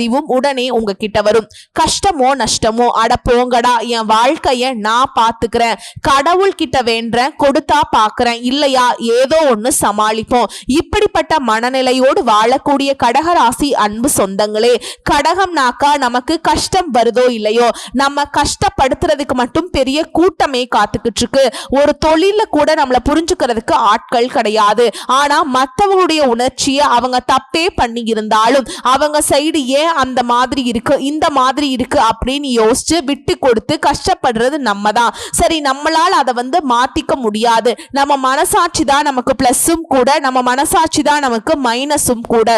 பதிவும் உடனே உங்ககிட்ட வரும். கஷ்டமோ நஷ்டமோ அட போங்கடா என் வாழ்க்கைய நான் பாத்துக்கிறேன். கடவுள் கிட்ட வேண்டேன் கொடுத்தா பாக்குறேன். இல்லையா ஏதோ ஒண்ணு சமாளிப்போம். இப்படிப்பட்ட மனநிலையோடு வாழக்கூடிய கடகராசி அன்பு சொந்தங்களே கடகம்னாக்கா நமக்கு கஷ்டம் வருதோ இல்லையோ நம்ம கஷ்டப்படுத்துறதுக்கு மட்டும் பெரிய கூட்டமே காத்துக்கிட்டு இருக்கு ஒரு தொழில கூட நம்மளை புரிஞ்சுக்கிறதுக்கு ஆட்கள் கிடையாது. ஆனா மத்தவங்களுடைய உணர்ச்சியை அவங்க தப்பே பண்ணி இருந்தாலும் அவங்க சைடு ஏன் அந்த மாதிரி இருக்கு இந்த மாதிரி இருக்கு அப்படின்னு யோசிச்சு விட்டு கொடுத்து கஷ்டப்படுறது நம்ம தான் சரி நம்மளால் அதை வந்து மாத்திக்க முடியாது. நம்ம மனசாட்சி தான் நமக்கு பிளஸ்ஸும் கூட நம்ம மனசாட்சி தான் நமக்கு மைனஸும் கூட.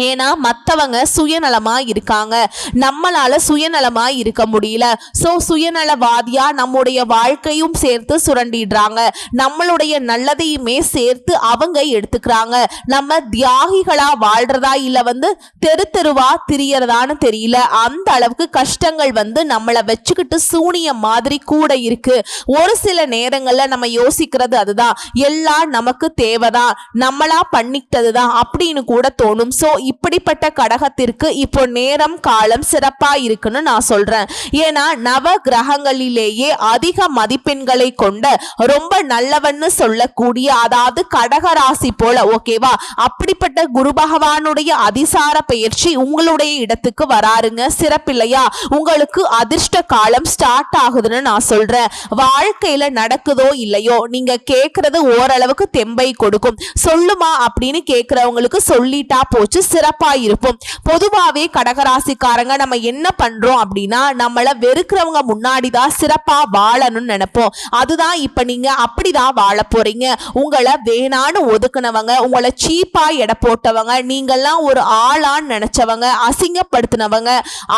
ஏன்னா மற்றவங்க சுயநலமாக இருக்காங்க. நம்மளால சுயநலமாக இருக்க முடியல. ஸோ சுயநலவாதியாக நம்முடைய வாழ்க்கையும் சேர்த்து சுரண்டிடுறாங்க. நம்மளுடைய நல்லதையுமே சேர்த்து அவங்க எடுத்துக்கிறாங்க. நம்ம தியாகிகளாக வாழ்கிறதா இல்லை வந்து தெரு தெருவா திரியறதான்னு தெரியல. அந்த அளவுக்கு கஷ்டங்கள் வந்து நம்மளை வச்சுக்கிட்டு சூனியம் மாதிரி கூட இருக்கு. ஒரு சில நேரங்களில் நம்ம யோசிக்கிறது அதுதான். எல்லாம் நமக்கு தேவைதான். நம்மளா பண்ணிக்கிட்டது தான் அப்படின்னு கூட தோணும். ஸோ இப்படிப்பட்ட கடகத்திற்கு இப்போ நேரம் காலம் சிறப்பா இருக்குன்னு நான் சொல்றேன். ஏன்னா நவ கிரகங்களிலேயே அதிக மதிப்பெண்களை கொண்ட ரொம்ப நல்லவன்னு சொல்லக்கூடிய அதாவது கடக ராசி போல ஓகேவா அப்படிப்பட்ட குரு பகவானுடைய அதிசார பயிற்சி உங்களுடைய இடத்துக்கு வராருங்க. சிறப்பில்லையா? உங்களுக்கு அதிர்ஷ்ட காலம் ஸ்டார்ட் ஆகுதுன்னு நான் சொல்றேன். வாழ்க்கையில நடக்குதோ இல்லையோ நீங்க கேட்கறது ஓரளவுக்கு தெம்பை கொடுக்கும். சொல்லுமா அப்படின்னு கேக்குறவங்களுக்கு சொல்லிட்டா போச்சு சிறப்பா இருப்போம் பொதுவாவே கடகராசிக்காரங்க நம்ம என்ன பண்றோம் அப்படின்னா நம்மள வெறுக்கிறவங்க முன்னாடி தான் சிறப்பா வாழணும்னு நினைப்போம். அதுதான் இப்ப நீங்க அப்படிதான் வாழ போறீங்க. உங்களை வேணான்னு ஒதுக்குனவங்க உங்களை சீப்பா எடை போட்டவங்க நீங்கெல்லாம் ஒரு ஆளான்னு நினைச்சவங்க அசிங்கப்படுத்தினவங்க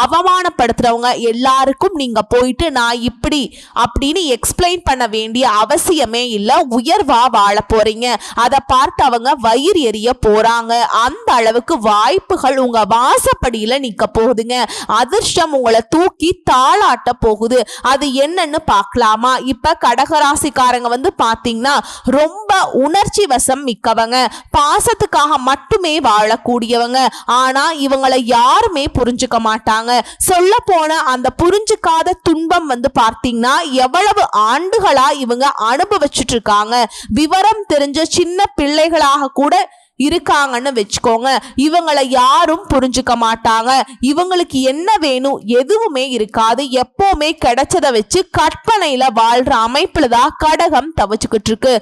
அவமானப்படுத்துறவங்க எல்லாருக்கும் நீங்க போயிட்டு நான் இப்படி அப்படின்னு எக்ஸ்பிளைன் பண்ண வேண்டிய அவசியமே இல்லை. உயர்வா வாழ போறீங்க. அதை பார்த்து அவங்க வயிறு எரிய போறாங்க. அந்த அளவுக்கு வாய்ப்புகள் உங்க வாசப்படியில நிக்க போகுதுங்க. அதிர்ஷ்டம் உங்களை தூக்கி தாளாட்ட போகுது. அது என்னன்னு பார்க்கலாமா? இப்ப கடகராசிக்காரங்க வந்து பாத்தீங்கன்னா ரொம்ப உணர்ச்சி வசம் மிக்கவங்க. பாசத்துக்காக மட்டுமே வாழக்கூடியவங்க. ஆனா இவங்களை யாருமே புரிஞ்சுக்க மாட்டாங்க. சொல்ல போன அந்த புரிஞ்சுக்காத துன்பம் வந்து பார்த்தீங்கன்னா எவ்வளவு ஆண்டுகளா இவங்க அனுபவிச்சுட்டு இருக்காங்க. விவரம் தெரிஞ்ச சின்ன பிள்ளைகளாக கூட இருக்காங்கன்னு வச்சுக்கோங்க. இவங்களை யாரும் புரிஞ்சுக்க மாட்டாங்க. இவங்களுக்கு என்ன வேணும் எதுவுமே இருக்காது. எப்போவுமே கிடைச்சதை வச்சு கற்பனையில் வாழ்கிற அமைப்பில் தான் கடகம் தவச்சுக்கிட்டு இருக்கு.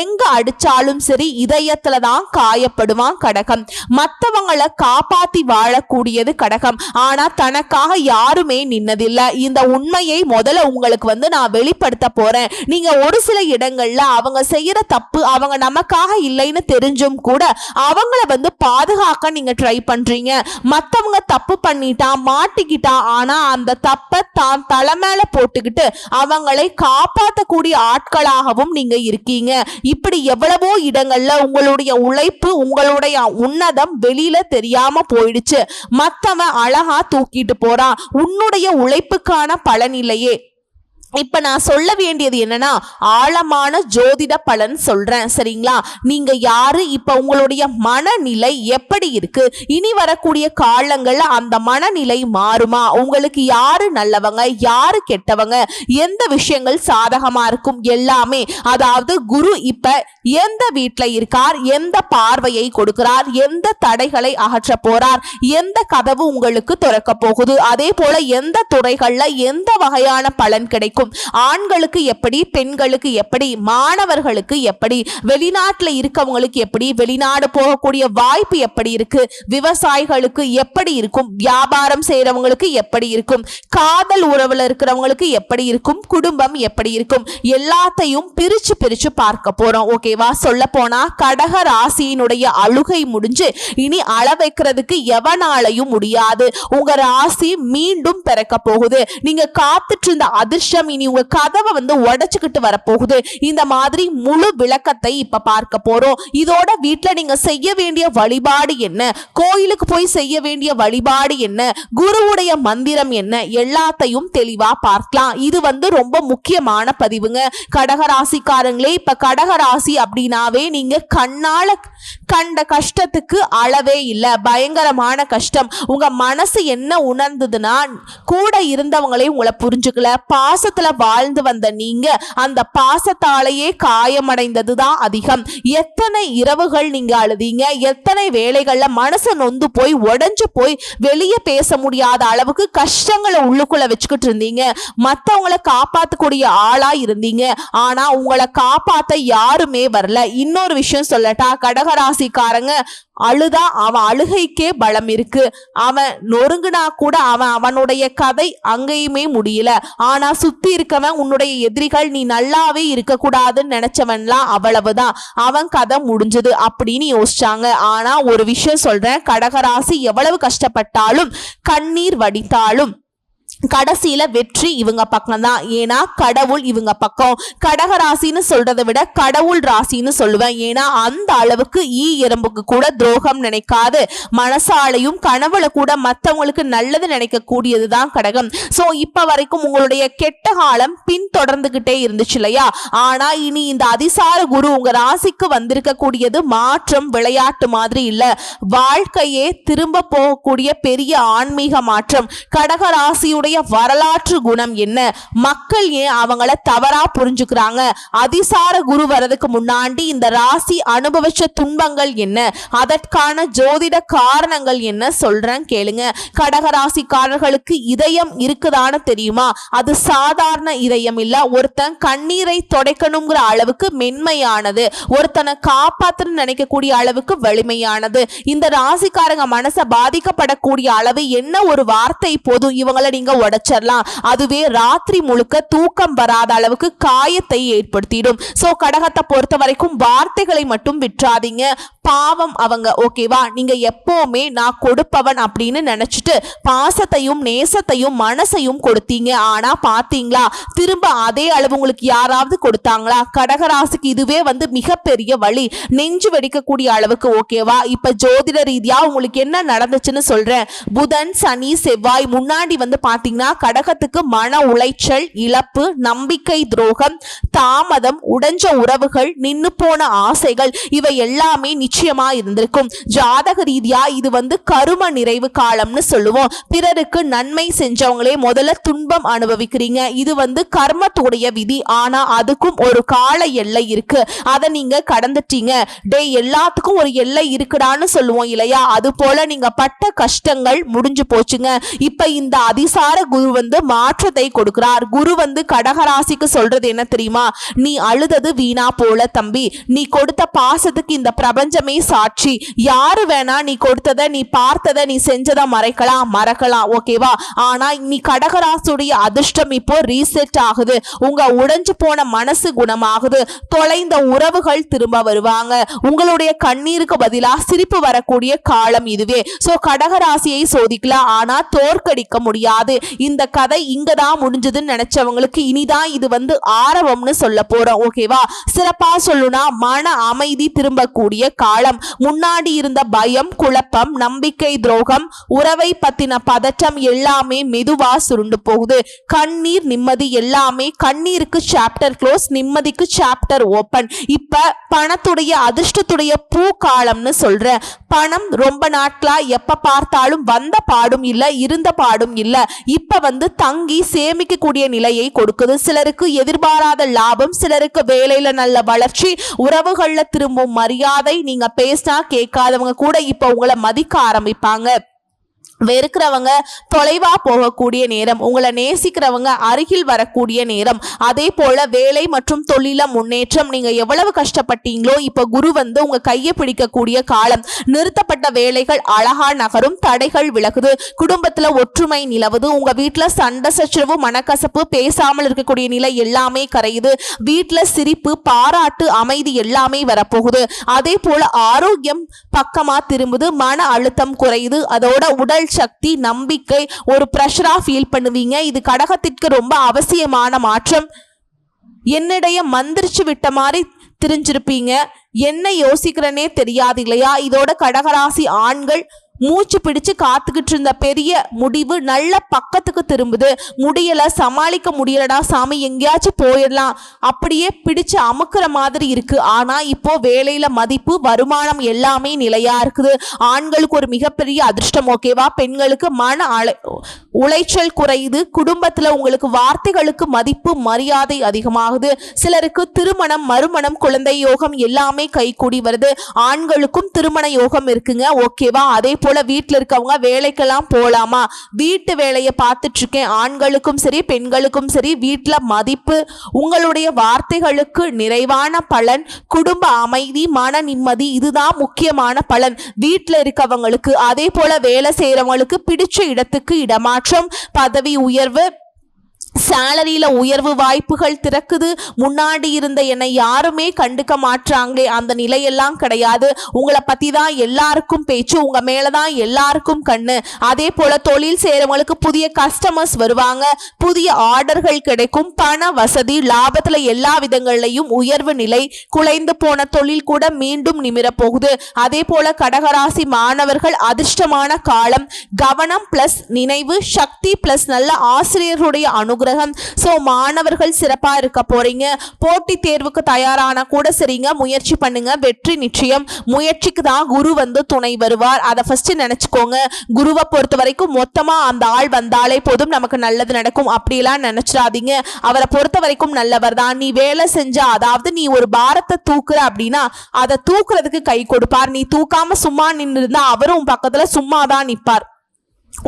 எங்கே அடித்தாலும் சரி இதயத்தில் தான் காயப்படுவான் கடகம். மற்றவங்களை காப்பாற்றி வாழக்கூடியது கடகம். ஆனால் தனக்காக யாருமே நின்னதில்லை. இந்த உண்மையை முதல்ல உங்களுக்கு வந்து நான் வெளிப்படுத்த போகிறேன் நீங்கள் ஒரு சில இடங்களில் அவங்க செய்கிற தப்பு அவங்க நமக்காக இல்லைன்னு தெரிஞ்சும் கூட அவங்கள வந்து பாதுகாக்க நீங்க ட்ரை பண்றீங்க. மத்தவங்க தப்பு பண்ணிட்டா மாட்டிக்கிட்டா ஆனா அந்த தப்பை தான் தலை மேல போட்டுக்கிட்டு அவங்களை காப்பாற்றக்கூடிய ஆட்களாகவும் நீங்க இருக்கீங்க. இப்படி எவ்வளவோ இடங்கள்ல உங்களுடைய உழைப்பு உங்களுடைய உன்னதம் வெளியில தெரியாம போயிடுச்சு. மத்தவன் அழகா தூக்கிட்டு போறான். உன்னுடைய உழைப்புக்கான பலன் இல்லையே. இப்ப நான் சொல்ல வேண்டியது என்னன்னா ஆழமான ஜோதிட பலன் சொல்றேன் சரிங்களா? நீங்க யாரு? இப்ப உங்களுடைய மனநிலை எப்படி இருக்கு? இனி வரக்கூடிய காலங்கள்ல அந்த மனநிலை மாறுமா? உங்களுக்கு யாரு நல்லவங்க? யாரு கெட்டவங்க? எந்த விஷயங்கள் சாதகமா இருக்கும் எல்லாமே? அதாவது குரு இப்ப எந்த வீட்டில் இருக்கார்? எந்த பார்வையை கொடுக்கிறார்? எந்த தடைகளை அகற்ற போறார்? எந்த கதவு உங்களுக்கு திறக்க போகுது? அதே போல எந்த துறைகள்ல எந்த வகையான பலன் கிடைக்கும்? ஆண்களுக்கு எப்படி பெண்களுக்கு எப்படி மாணவர்களுக்கு எப்படி வெளிநாட்டுல இருக்கவங்களுக்கு எப்படி வெளிநாடு போகக்கூடிய வாய்ப்பு எப்படி இருக்கு விவசாயிகளுக்கு எப்படி இருக்கும் வியாபாரம் செய்யறவங்களுக்கு எப்படி இருக்கும் காதல் உறவுல இருக்கிறவங்களுக்கு எப்படி இருக்கும் குடும்பம் எப்படி இருக்கும் எல்லாத்தையும் பிரிச்சு பிரிச்சு பார்க்க போறோம். ஓகேவா சொல்ல போனா கடக ராசியினுடைய அழுகை முடிஞ்சு இனி அள வைக்கிறதுக்கு எவனாலையும் முடியாது. உங்க ராசி மீண்டும் பிறக்க போகுது. நீங்க காத்துட்டு இருந்த அதிர்ஷ்டம் இனி உங்க கதவை வந்து உடைச்சுக்கிட்டு வரப்போகுது. இந்த மாதிரி முழு விளக்கத்தை இப்ப பார்க்க போறோம். இதோட வீட்டுல நீங்க செய்ய வேண்டிய வழிபாடு என்ன? கோயிலுக்கு போய் செய்ய வேண்டிய வழிபாடு என்ன? குருவுடைய மந்திரம் என்ன? எல்லாத்தையும் தெளிவா பார்க்கலாம். இது வந்து ரொம்ப முக்கியமான பதிவுங்க. கடகராசிக்காரங்களே இப்ப கடகராசி அப்படின்னாவே நீங்க கண்ணால கண்ட கஷ்டத்துக்கு அளவே இல்லை. பயங்கரமான கஷ்டம். உங்க மனசு என்ன உணர்ந்ததுன்னா கூட இருந்தவங்களே உங்களை புரிஞ்சுக்கல. பாசத்துல வாழ்ந்து வந்த நீங்க அந்த பாசத்தாலேயே காயமடைந்தது தான் அதிகம். எத்தனை இரவுகள் நீங்க அழுதீங்க? எத்தனை வேலைகள்ல மனசு நொந்து போய் உடஞ்சு போய் வெளியே பேச முடியாத அளவுக்கு கஷ்டங்களை உள்ளுக்குள்ள வச்சுக்கிட்டு இருந்தீங்க. மத்தவங்கள காப்பாத்தக்கூடிய ஆளா இருந்தீங்க. ஆனா உங்களை காப்பாத்த யாருமே வரல. இன்னொரு விஷயம் சொல்லட்டா கடகராசிக்காரங்க அழுதா அவன் அழுகைக்கே பலம் இருக்கு. அவன் நொறுங்குனா கூட அவன் அவனுடைய கதை அங்கேயுமே முடியல. ஆனா சுத்தி இருக்கவன் உன்னுடைய எதிரிகள் நீ நல்லாவே இருக்கக்கூடாதுன்னு நினைச்சவன்லாம் அவ்வளவுதான். அவன் கதை முடிஞ்சது அப்படின்னு யோசிச்சாங்க. ஆனா ஒரு விஷயம் சொல்றேன். கடகராசி எவ்வளவு கஷ்டப்பட்டாலும் கண்ணீர் வடித்தாலும் கடைசியில வெற்றி இவங்க பக்கம் தான். ஏன்னா கடவுள் இவங்க பக்கம். கடக ராசின்னு சொல்றதை விட கடவுள் ராசின்னு சொல்லுவேன். ஏன்னா அந்த அளவுக்கு ஈ எறும்புக்கு கூட துரோகம் நினைக்காது. மனசாலையும் கனவுல கூட மற்றவங்களுக்கு நல்லது நினைக்க கூடியது தான் கடகம். ஸோ இப்ப வரைக்கும் உங்களுடைய கெட்ட காலம் பின்தொடர்ந்துகிட்டே இருந்துச்சு இல்லையா? ஆனா இனி இந்த அதிசார குரு உங்க ராசிக்கு வந்திருக்க கூடியது மாற்றம் விளையாட்டு மாதிரி இல்ல. வாழ்க்கையே திரும்ப போகக்கூடிய பெரிய ஆன்மீக மாற்றம். கடக ராசியுடைய வரலாற்று குணம் என்ன? மக்கள் ஏன் அவங்கள தவறா புரிஞ்சுக்கிறாங்க? அதிசார குரு வரதுக்கு முன்னாடி இந்த ராசி அனுபவிச்ச துன்பங்கள் என்ன? அதற்கான ஜோதிட காரணங்கள் என்ன? சொல்றேன் கேளுங்க. கடக ராசிக்காரர்களுக்கு இதயம் இருக்குதான்னு தெரியுமா? அது சாதாரண இதயம் இல்ல. ஒருத்தன் கண்ணீரை துடைக்கணுங்கிற அளவுக்கு மென்மையானது. ஒருத்தனை காப்பாத்தணும்னு நினைக்கக்கூடிய அளவுக்கு வலிமையானது. இந்த ராசிக்காரங்க மனசை பாதிக்கப்படக்கூடிய அளவு என்ன ஒரு வார்த்தை? போதும். இவங்களை நீங்க உடைச்சிடலாம். அதுவே ராத்திரி முழுக்க தூக்கம் வராத அளவுக்கு காயத்தை ஏற்படுத்திடும். சோ கடகத்தை பொறுத்த வரைக்கும் வார்த்தைகளை மட்டும் விட்டுறாதீங்க. பாவம் அவங்க ஓகேவா நீங்க எப்பவுமே நான் கொடுப்பவன் அப்படின்னு நினைச்சிட்டு பாசத்தையும் நேசத்தையும் மனசையும் கொடுத்தீங்க. ஆனா பாத்தீங்களா? திரும்ப அதே அளவு உங்களுக்கு யாராவது கொடுத்தாங்களா? கடகராசிக்கு இதுவே வந்து மிகப்பெரிய வழி. நெஞ்சு வெடிக்கக்கூடிய அளவுக்கு ஓகேவா இப்ப ஜோதிட ரீதியா உங்களுக்கு என்ன நடந்துச்சுன்னு சொல்றேன். புதன் சனி செவ்வாய் முன்னாடி வந்து பாத்தீங்கன்னா பார்த்தீங்கன்னா கடகத்துக்கு மன உளைச்சல் இழப்பு நம்பிக்கை துரோகம் தாமதம் உடைஞ்ச உறவுகள் நின்னு போன ஆசைகள் இவை எல்லாமே நிச்சயமா இருந்திருக்கும். ஜாதக ரீதியா இது வந்து கரும நிறைவு காலம்னு சொல்லுவோம். பிறருக்கு நன்மை செஞ்சவங்களே முதல்ல துன்பம் அனுபவிக்கிறீங்க. இது வந்து கர்மத்துடைய விதி. ஆனா அதுக்கும் ஒரு கால எல்லை இருக்கு. அதை நீங்க கடந்துட்டீங்க. டே எல்லாத்துக்கும் ஒரு எல்லை இருக்குடான்னு சொல்லுவோம் இல்லையா? அது போல நீங்க பட்ட கஷ்டங்கள் முடிஞ்சு போச்சுங்க. இப்ப இந்த அதிசார குரு வந்து மாற்றத்தை கொடுக்கிறார். குரு வந்து கடகராசிக்கு சொல்றது என்ன தெரியுமா? நீ அழுதது வீணா போல தம்பி. நீ கொடுத்த பாசத்துக்கு இந்த பிரபஞ்சமே சாட்சி. யாரு வேணா நீ கொடுத்தத நீ பார்த்தத நீ செஞ்சதை மறைக்கலாம் மறக்கலாம் ஓகேவா ஆனா நீ கடகராசுடைய அதிர்ஷ்டம் இப்போ ரீசெட் ஆகுது. உங்க உடைஞ்சு போன மனசு குணமாகுது. தொலைந்த உறவுகள் திரும்ப வருவாங்க. உங்களுடைய கண்ணீருக்கு பதிலாக சிரிப்பு வரக்கூடிய காலம் இதுவே. சோ கடகராசியை சோதிக்கலாம். ஆனா தோற்கடிக்க முடியாது. இந்த கதை இங்கதான் முடிஞ்சதுன்னு நினைச்சவங்களுக்கு இனிதான் இது வந்து ஆரவம்னு சொல்ல போறோம் ஓகேவா சிறப்பா சொல்லுனா மன அமைதி திரும்பக்கூடிய காலம். முன்னாடி இருந்த பயம் குழப்பம் நம்பிக்கை துரோகம் உறவை பத்தின பதற்றம் எல்லாமே மெதுவா சுருண்டு போகுது. கண்ணீர் நிம்மதி எல்லாமே கண்ணீருக்கு சாப்டர் க்ளோஸ் நிம்மதிக்கு சாப்டர் ஓபன் இப்ப பணத்துடைய அதிர்ஷ்டத்துடைய பூ காலம்னு சொல்றேன். பணம் ரொம்ப நாட்களா எப்ப பார்த்தாலும் வந்த பாடும் இல்ல இருந்த பாடும் இல்ல. இப்ப வந்து தங்கி சேமிக்கக்கூடிய நிலையை கொடுக்குது. சிலருக்கு எதிர்பாராத லாபம் சிலருக்கு வேலையில நல்ல வளர்ச்சி உறவுகள்ல திரும்பும் மரியாதை நீங்க பேசினா கேட்காதவங்க கூட இப்ப உங்களை மதிக்க ஆரம்பிப்பாங்க. வெறுக்கிறவங்க தொலைவா போகக்கூடிய நேரம் உங்களை நேசிக்கிறவங்க அருகில் வரக்கூடிய நேரம். அதே போல வேலை மற்றும் தொழில முன்னேற்றம் நீங்க எவ்வளவு கஷ்டப்பட்டீங்களோ இப்ப குரு வந்து உங்க கையை பிடிக்கக்கூடிய காலம். நிறுத்தப்பட்ட வேலைகள் அழகா நகரும் தடைகள் விலகுது குடும்பத்துல ஒற்றுமை நிலவுது உங்க வீட்டுல சண்டை சச்சரவு மனக்கசப்பு பேசாமல் இருக்கக்கூடிய நிலை எல்லாமே கரையுது வீட்டுல சிரிப்பு பாராட்டு அமைதி எல்லாமே வரப்போகுது. அதே போல ஆரோக்கியம் பக்கமா திரும்புது மன அழுத்தம் குறையுது அதோட உடல் சக்தி நம்பிக்கை ஒரு ப்ரெஷராக ஃபீல் பண்ணுவீங்க. இது கடகத்திற்கு ரொம்ப அவசியமான மாற்றம். என்னுடைய மந்திரிச்சு விட்ட மாதிரி தெரிஞ்சிருப்பீங்க. என்ன யோசிக்கிறனே தெரியாது இல்லையா? இதோட கடகராசி ஆண்கள் மூச்சு பிடிச்சு காத்துக்கிட்டு இருந்த பெரிய முடிவு நல்ல பக்கத்துக்கு திரும்புது. முடியல சமாளிக்க முடியலடா சாமி எங்கேயாச்சும் போயிடலாம். அப்படியே பிடிச்சு அமுக்குற மாதிரி இருக்கு. ஆனா இப்போ வேலையில மதிப்பு வருமானம் எல்லாமே நிலையா இருக்குது. ஆண்களுக்கு ஒரு மிகப்பெரிய அதிர்ஷ்டம் ஓகேவா? பெண்களுக்கு மன அலை உளைச்சல் குறையுது. குடும்பத்துல உங்களுக்கு வார்த்தைகளுக்கு மதிப்பு மரியாதை அதிகமாகுது. சிலருக்கு திருமணம் மறுமணம் குழந்தை யோகம் எல்லாமே கைகூடி வருது. ஆண்களுக்கும் திருமண யோகம் இருக்குங்க ஓகேவா? அதே போல வீட்டில் இருக்கவங்க வேலைக்கெல்லாம் போகலாமா வீட்டு வேலையை பார்த்துட்டு இருக்கேன் ஆண்களுக்கும் சரி பெண்களுக்கும் சரி வீட்டில் மதிப்பு உங்களுடைய வார்த்தைகளுக்கு நிறைவான பலன் குடும்ப அமைதி மன நிம்மதி இதுதான் முக்கியமான பலன். வீட்டில் இருக்கவங்களுக்கு அதே போல வேலை செய்கிறவங்களுக்கு பிடிச்ச இடத்துக்கு இடமாற்றம் பதவி உயர்வு சேலரியில உயர்வு வாய்ப்புகள் திறக்குது. முன்னாடி இருந்த என்னை யாருமே கண்டுக்க மாட்றாங்களே. அந்த நிலையெல்லாம் கிடையாது. உங்களை பத்தி தான் எல்லாருக்கும் பேச்சு உங்க மேலதான் எல்லாருக்கும் கண்ணு. அதே போல தொழில் செய்யறவங்களுக்கு புதிய கஸ்டமர்ஸ் வருவாங்க. புதிய ஆர்டர்கள் கிடைக்கும். பண வசதி லாபத்துல எல்லா விதங்கள்லையும் உயர்வு நிலை. குலைந்து போன தொழில் கூட மீண்டும் நிமிர போகுது. அதே போல கடகராசி மாணவர்கள் அதிர்ஷ்டமான காலம். கவனம் பிளஸ் நினைவு சக்தி பிளஸ் நல்ல ஆசிரியர்களுடைய அனுகிரகம். ஸோ மாணவர்கள் சிறப்பாக இருக்க போறீங்க. போட்டி தேர்வுக்கு தயாரான கூட சரிங்க. முயற்சி பண்ணுங்க. வெற்றி நிச்சயம். முயற்சிக்கு தான் குரு வந்து துணை வருவார். அதை ஃபர்ஸ்ட் நினைச்சுக்கோங்க. குருவை பொறுத்த வரைக்கும் மொத்தமா அந்த ஆள் வந்தாலே போதும். நமக்கு நல்லது நடக்கும். அப்படிலாம் நினைச்சிடாதீங்க. அவரை பொறுத்த வரைக்கும் நல்லவர் தான். நீ வேலை செஞ்சா அதாவது நீ ஒரு பாரத்தை தூக்குற அப்படின்னா அதை தூக்குறதுக்கு கை கொடுப்பார். நீ தூக்காம சும்மா நின்று இருந்தா அவரும் பக்கத்துல சும்மா தான் நிற்பார்.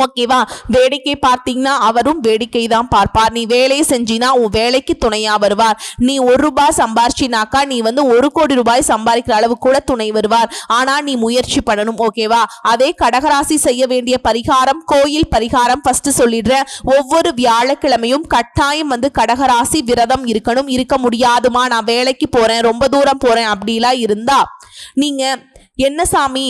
ஓகேவா வேடிக்கை பார்த்தீங்கன்னா அவரும் வேடிக்கை தான் பார்ப்பார். நீ வேலையை செஞ்சினா உன் வேலைக்கு துணையாக வருவார். நீ ஒரு ரூபாய் சம்பாரிச்சினாக்கா நீ வந்து ஒரு கோடி ரூபாய் சம்பாதிக்கிற அளவு கூட துணை வருவார். ஆனால் நீ முயற்சி பண்ணணும். ஓகேவா அதே கடகராசி செய்ய வேண்டிய பரிகாரம் கோயில் பரிகாரம் ஃபர்ஸ்ட் சொல்லிடுறேன். ஒவ்வொரு வியாழக்கிழமையும் கட்டாயம் வந்து கடகராசி விரதம் இருக்கணும். இருக்க முடியாதுமா. நான் வேலைக்கு போகிறேன் ரொம்ப தூரம் போகிறேன் அப்படிலாம் இருந்தா நீங்கள் என்ன சாமி?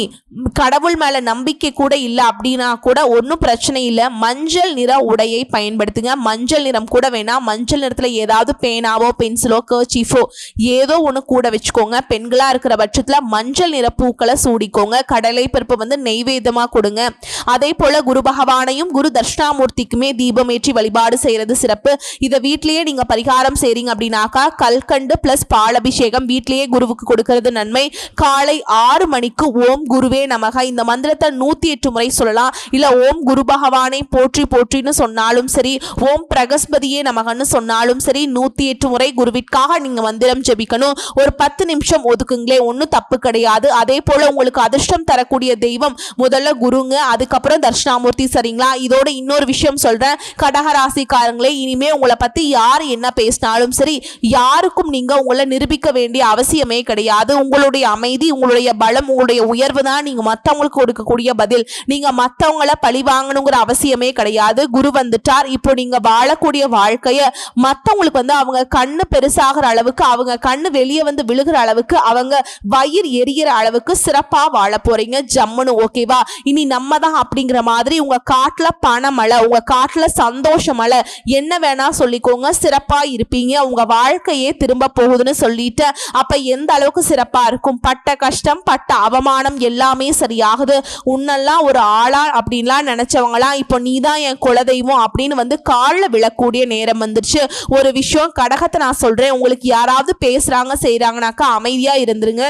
கடவுள் மேலே நம்பிக்கை கூட இல்லை அப்படின்னா கூட ஒன்றும் பிரச்சனை இல்லை. மஞ்சள் நிற உடையை பயன்படுத்துங்க. மஞ்சள் நிறம் கூட வேணாம் மஞ்சள் நிறத்தில் ஏதாவது பேனாவோ பென்சிலோ கர்ச்சீஃபோ ஏதோ ஒன்று கூட வச்சுக்கோங்க. பெண்களாக இருக்கிற பட்சத்தில் மஞ்சள் நிற பூக்களை சூடிக்கோங்க. கடலை பருப்பு வந்து நெய்வேதமாக கொடுங்க. அதே போல் குரு பகவானையும் குரு தர்ஷ்ணாமூர்த்திக்குமே தீபம் ஏற்றி வழிபாடு செய்கிறது சிறப்பு. இதை வீட்லேயே நீங்கள் பரிகாரம் செய்கிறீங்க அப்படின்னாக்கா கல்கண்டு ப்ளஸ் பாலபிஷேகம் வீட்லயே குருவுக்கு கொடுக்கறது நன்மை. காலை ஆறு மணி மணிக்கு ஓம் குருவே நமக. இந்த மந்திரத்தை நூத்தி எட்டு முறை சொல்லலாம். இல்ல ஓம் குரு பகவானை போற்றி போற்றின்னு சொன்னாலும் சரி ஓம் பிரகஸ்பதியே நமகன்னு சொன்னாலும் சரி நூத்தி எட்டு முறை குருவிற்காக நீங்க மந்திரம் ஜெபிக்கணும். ஒரு பத்து நிமிஷம் ஒதுக்குங்களே ஒன்றும் தப்பு கிடையாது. அதே போல உங்களுக்கு அதிர்ஷ்டம் தரக்கூடிய தெய்வம் முதல்ல குருங்க அதுக்கப்புறம் தர்ஷனாமூர்த்தி சரிங்களா? இதோட இன்னொரு விஷயம் சொல்றேன். கடகராசிக்காரங்களே இனிமே உங்களை பத்தி யார் என்ன பேசினாலும் சரி யாருக்கும் நீங்க உங்களை நிரூபிக்க வேண்டிய அவசியமே கிடையாது. உங்களுடைய அமைதி உங்களுடைய பலம் காரணம் உங்களுடைய உயர்வு தான். நீங்க மத்தவங்களுக்கு கொடுக்கக்கூடிய பதில். நீங்க மத்தவங்கள பழி வாங்கணுங்கிற அவசியமே கிடையாது. குரு வந்துட்டார். இப்போ நீங்க வாழக்கூடிய வாழ்க்கைய மத்தவங்களுக்கு வந்து அவங்க கண்ணு பெருசாகிற அளவுக்கு அவங்க கண்ணு வெளியே வந்து விழுகிற அளவுக்கு அவங்க வயிறு எரியிற அளவுக்கு சிறப்பா வாழ போறீங்க. ஜம்முன்னு ஓகேவா இனி நம்ம தான் அப்படிங்கிற மாதிரி உங்க காட்டுல பணமழை உங்க காட்டுல சந்தோஷமழை என்ன வேணா சொல்லிக்கோங்க. சிறப்பா இருப்பீங்க. உங்க வாழ்க்கையே திரும்ப போகுதுன்னு சொல்லிட்டு அப்ப எந்த அளவுக்கு சிறப்பா இருக்கும்? பட்ட கஷ்டம் பட்ட அவமானம் எல்லாமே சரியாகுது. உன்னெல்லாம் ஒரு ஆளா அப்படின்லாம் நினைச்சவங்களாம் இப்போ நீ தான் என் குலதெய்வம் அப்படின்னு வந்து காலில் விழக்கூடிய நேரம் வந்துருச்சு. ஒரு விஷயம் கடகத்தை நான் சொல்றேன். உங்களுக்கு யாராவது பேசுறாங்க செய்கிறாங்கனாக்கா அமைதியா இருந்துருங்க.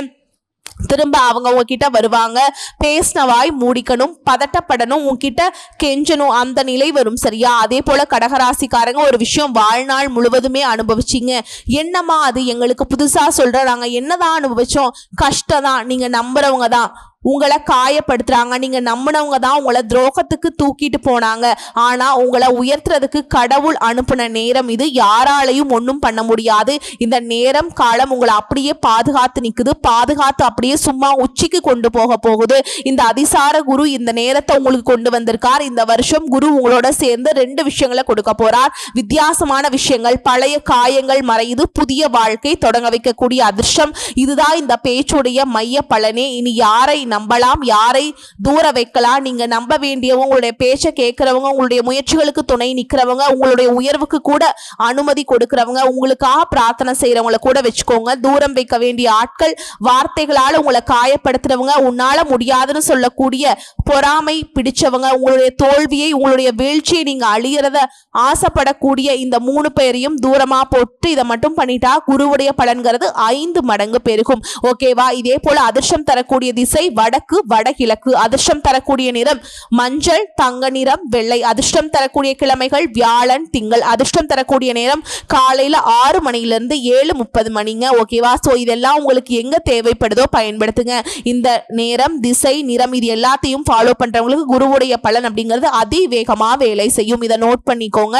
திரும்ப அவங்க உங்ககிட்ட வருவாங்க. பேசின வாய் மூடிக்கணும் பதட்டப்படணும் உங்ககிட்ட கெஞ்சணும். அந்த நிலை வரும் சரியா? அதே போல கடகராசிக்காரங்க ஒரு விஷயம் வாழ்நாள் முழுவதுமே அனுபவிச்சிங்க. என்னம்மா அது? எங்களுக்கு புதுசா சொல்ற என்னதான் அனுபவிச்சோம்? கஷ்டம் தான் நீங்க நம்புறவங்க தான் உங்களை காயப்படுத்துறாங்க. நீங்க நம்பினவங்க தான் உங்களை துரோகத்துக்கு தூக்கிட்டு போனாங்க. ஆனா உங்களை உயர்த்துறதுக்கு கடவுள் அனுப்பின நேரம் இது. யாராலையும் ஒன்றும் பண்ண முடியாது. இந்த நேரம் காலம் உங்களை அப்படியே பாதுகாத்து நிற்குது பாதுகாத்து அப்படியே சும்மா உச்சிக்கு கொண்டு போக போகுது. இந்த அதிசார குரு இந்த நேரத்தை உங்களுக்கு கொண்டு வந்திருக்கார். இந்த வருஷம் குரு உங்களோட சேர்ந்து ரெண்டு விஷயங்களை கொடுக்க போறார். வித்தியாசமான விஷயங்கள் பழைய காயங்கள் மறையுது. புதிய வாழ்க்கை தொடங்க வைக்கக்கூடிய அதிர்ஷ்டம். இதுதான் இந்த பேச்சுடைய மைய பலனே. இனி யாரை நம்பலாம் யாரை தூர வைக்கலாம் நீங்க நம்ப வேண்டியவங்க உங்களுடைய பேச்சை கேட்கிறவங்க உங்களுடைய முயற்சிகளுக்கு துணை நிக்கிறவங்க உங்களுடைய உயர்வுக்கு கூட அனுமதி கொடுக்கிறவங்க உங்களுக்காக பிரார்த்தனை செய்யறவங்களை கூட வச்சுக்கோங்க. தூரம் வைக்க வேண்டிய ஆட்கள் வார்த்தைகளால் உங்களை காயப்படுத்துறவங்க உன்னால முடியாதுன்னு சொல்லக்கூடிய பொறாமை பிடிச்சவங்க உங்களுடைய தோல்வியை உங்களுடைய வீழ்ச்சியை நீங்க அழியறத ஆசைப்படக்கூடிய இந்த மூணு பேரையும் தூரமா போட்டு இதை மட்டும் பண்ணிட்டா குருவுடைய பலன்கிறது ஐந்து மடங்கு பெருகும். ஓகேவா? இதே போல அதிர்ஷ்டம் தரக்கூடிய திசை வடக்கு வடகிழக்கு அதிர்ஷ்டம் தரக்கூடிய நிறம். மஞ்சள் தங்க நிறம் வெள்ளை அதிர்ஷ்டம் தரக்கூடிய கிழமைகள். வியாழன் திங்கள் அதிர்ஷ்டம் தரக்கூடிய நேரம். காலையில ஆறு மணிலிருந்து ஏழு முப்பது மணிங்க. ஓகேவா ஸோ இதெல்லாம் உங்களுக்கு எங்க தேவைப்படுதோ பயன்படுத்துங்க. இந்த நேரம் திசை நிறம் இது எல்லாத்தையும் ஃபாலோ பண்றவங்களுக்கு குருவுடைய பலன் அப்படிங்கிறது அதிவேகமா வேலை செய்யும். இதை நோட் பண்ணிக்கோங்க.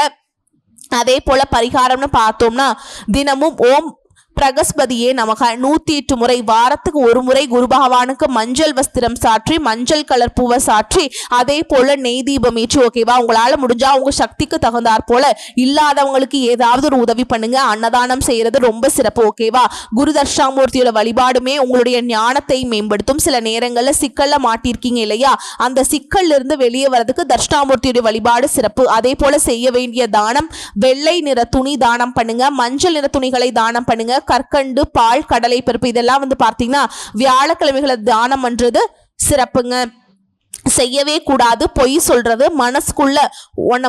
அதே போல பரிகாரம்னு பார்த்தோம்னா தினமும் ஓம் பிரகஸ்பதியே நமக. நூத்தி எட்டு முறை வாரத்துக்கு ஒரு முறை குரு பகவானுக்கு மஞ்சள் வஸ்திரம் சாற்றி மஞ்சள் கலர் பூவை சாற்றி அதே போல நெய் தீபம் ஏற்றி ஓகேவா உங்களால முடிஞ்சா உங்க சக்திக்கு தகுந்தாற் போல இல்லாதவங்களுக்கு ஏதாவது ஒரு உதவி பண்ணுங்க. அன்னதானம் செய்யறது ரொம்ப சிறப்பு ஓகேவா குரு தர்ஷாமூர்த்தியோட வழிபாடுமே உங்களுடைய ஞானத்தை மேம்படுத்தும். சில நேரங்கள்ல சிக்கல்ல மாட்டிருக்கீங்க இல்லையா? அந்த சிக்கல்ல இருந்து வெளியே வரதுக்கு தர்ஷாமூர்த்தியோட வழிபாடு சிறப்பு. அதே போல செய்ய வேண்டிய தானம் வெள்ளை நிற துணி தானம் பண்ணுங்க. மஞ்சள் நிற துணிகளை தானம் பண்ணுங்க. கற்கண்டு பால் கடலை பருப்பு இதெல்லாம் வந்து பார்த்தீங்கன்னா வியாழக்கிழமைகளை தானம் பண்றது சிறப்புங்க. செய்யவே கூடாது பொய் சொல்றது மனசுக்குள்ள உன்னை